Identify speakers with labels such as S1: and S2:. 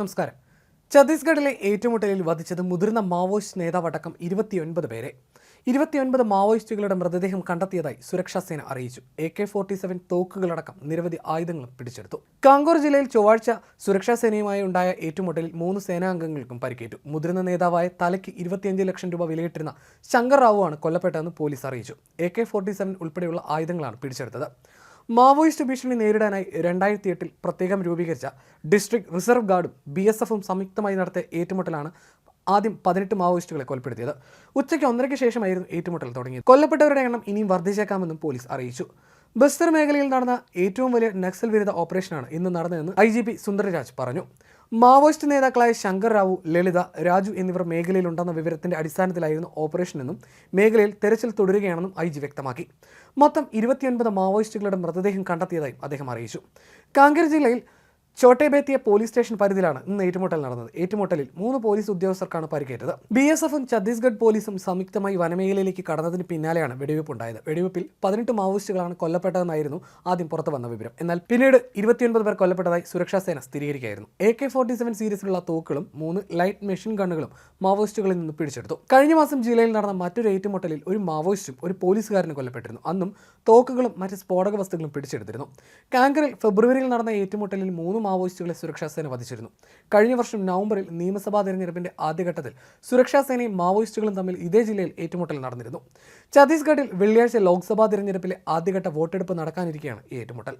S1: നമസ്കാരം. ഛത്തീസ്ഗഡിലെ ഏറ്റുമുട്ടലിൽ വധിച്ചത് മുതിർന്ന മാവോയിസ്റ്റ് നേതാവടക്കം ഇരുപത്തിയൊൻപത് പേരെ. ഇരുപത്തിയൊൻപത് മാവോയിസ്റ്റുകളുടെ മൃതദേഹം കണ്ടെത്തിയതായി സുരക്ഷാ സേന അറിയിച്ചു. എ കെ ഫോർട്ടി സെവൻ തോക്കുകളടക്കം നിരവധി ആയുധങ്ങളും പിടിച്ചെടുത്തു. കാങ്കോർ ജില്ലയിൽ ചൊവ്വാഴ്ച സുരക്ഷാ സേനയുമായി ഉണ്ടായ ഏറ്റുമുട്ടലിൽ മൂന്ന് സേനാംഗങ്ങൾക്കും പരിക്കേറ്റു. മുതിർന്ന നേതാവായ തലയ്ക്ക് ഇരുപത്തിയഞ്ച് ലക്ഷം രൂപ വിലയിട്ടിരുന്ന ശങ്കർ റാവു ആണ് കൊല്ലപ്പെട്ടതെന്ന് പോലീസ് അറിയിച്ചു. എ കെ ഫോർട്ടി സെവൻ ഉൾപ്പെടെയുള്ള ആയുധങ്ങളാണ് പിടിച്ചെടുത്തത്. മാവോയിസ്റ്റ് ഭീഷണി നേരിടാനായി രണ്ടായിരത്തി എട്ടിൽ പ്രത്യേകം രൂപീകരിച്ച ഡിസ്ട്രിക്ട് റിസർവ് ഗാർഡും ബി എസ് എഫും സംയുക്തമായി നടത്തിയ ഏറ്റുമുട്ടലാണ് ആദ്യം പതിനെട്ട് മാവോയിസ്റ്റുകളെ കൊലപ്പെടുത്തിയത്. ഉച്ചയ്ക്ക് ഒന്നരയ്ക്ക് ശേഷമായിരുന്നു ഏറ്റുമുട്ടൽ തുടങ്ങിയത്. കൊല്ലപ്പെട്ടവരുടെ എണ്ണം ഇനിയും വർദ്ധിച്ചേക്കാമെന്നും പോലീസ് അറിയിച്ചു. ബസ്തർ മേഖലയിൽ നടന്ന ഏറ്റവും വലിയ നക്സൽ വിരുദ്ധ ഓപ്പറേഷനാണ് ഇന്ന് നടന്നതെന്ന് ഐ ജി പി സുന്ദരരാജ് പറഞ്ഞു. മാവോയിസ്റ്റ് നേതാക്കളായ ശങ്കർ റാവു ലളിത രാജു എന്നിവർ മേഖലയിലുണ്ടെന്ന വിവരത്തിന്റെ അടിസ്ഥാനത്തിലായിരുന്നു ഓപ്പറേഷനെന്നും മേഖലയിൽ തെരച്ചിൽ തുടരുകയാണെന്നും ഐ ജി വ്യക്തമാക്കി. മൊത്തം ഇരുപത്തിയൊൻപത് മാവോയിസ്റ്റുകളുടെ മൃതദേഹം കണ്ടെത്തിയതായും അദ്ദേഹം അറിയിച്ചു. കാങ്കേർ ജില്ലയിൽ ചോട്ടേബേത്തിയ പോലീസ് സ്റ്റേഷൻ പരിധിയിലാണ് ഇന്ന് ഏറ്റുമുട്ടൽ നടന്നത്. ഏറ്റുമുട്ടലിൽ മൂന്ന് പോലീസ് ഉദ്യോഗസ്ഥർക്കാണ് പരിക്കേറ്റത്. ബി എസ് എഫും ഛത്തീസ്ഗഡ് പോലീസും സംയുക്തമായി വനമേഖലയിലേക്ക് കടന്നതിന് പിന്നാലെയാണ് വെടിവെപ്പ് ഉണ്ടായത് വെടിവെപ്പിൽ പതിനെട്ട് മാവോയിസ്റ്റുകളാണ് കൊല്ലപ്പെട്ടതെന്നായിരുന്നു ആദ്യം പുറത്തു വന്ന വിവരം. എന്നാൽ പിന്നീട് ഇരുപത്തിയൊൻപത് പേർ കൊല്ലപ്പെട്ടതായി സുരക്ഷാ സേന സ്ഥിരീകരിക്കുകയായിരുന്നു. എ കെ ഫോർട്ടി സെവൻ സീരീസിലുള്ള തോക്കുകളും മൂന്ന് ലൈറ്റ് മെഷീൻ ഗണ്ണുകളും മാവോയിസ്റ്റുകളിൽ നിന്ന് പിടിച്ചെടുത്തു. കഴിഞ്ഞ മാസം ജില്ലയിൽ നടന്ന മറ്റൊരു ഏറ്റുമുട്ടലിൽ ഒരു മാവോയിസ്റ്റും ഒരു പോലീസുകാരനും കൊല്ലപ്പെട്ടിരുന്നു. അന്നും തോക്കുകളും മറ്റ് സ്ഫോടക വസ്തുക്കളും പിടിച്ചെടുത്തിരുന്നു. കാങ്കറിൽ ഫെബ്രുവരിയിൽ നടന്ന ഏറ്റുമുട്ടലിൽ മൂന്ന് മാവോയിസ്റ്റുകളെ സുരക്ഷാസേന വധിച്ചിരുന്നു. കഴിഞ്ഞ വർഷം നവംബറിൽ നിയമസഭാ തെരഞ്ഞെടുപ്പിന്റെ ആദ്യഘട്ടത്തിൽ സുരക്ഷാസേനയും മാവോയിസ്റ്റുകളും തമ്മിൽ ഇതേ ജില്ലയിൽ ഏറ്റുമുട്ടൽ നടന്നിരുന്നു. ഛത്തീസ്ഗഡിൽ വെള്ളിയാഴ്ച ലോക്സഭാ തെരഞ്ഞെടുപ്പിലെ ആദ്യഘട്ട വോട്ടെടുപ്പ് നടക്കാനിരിക്കെയാണ് ഏറ്റുമുട്ടൽ.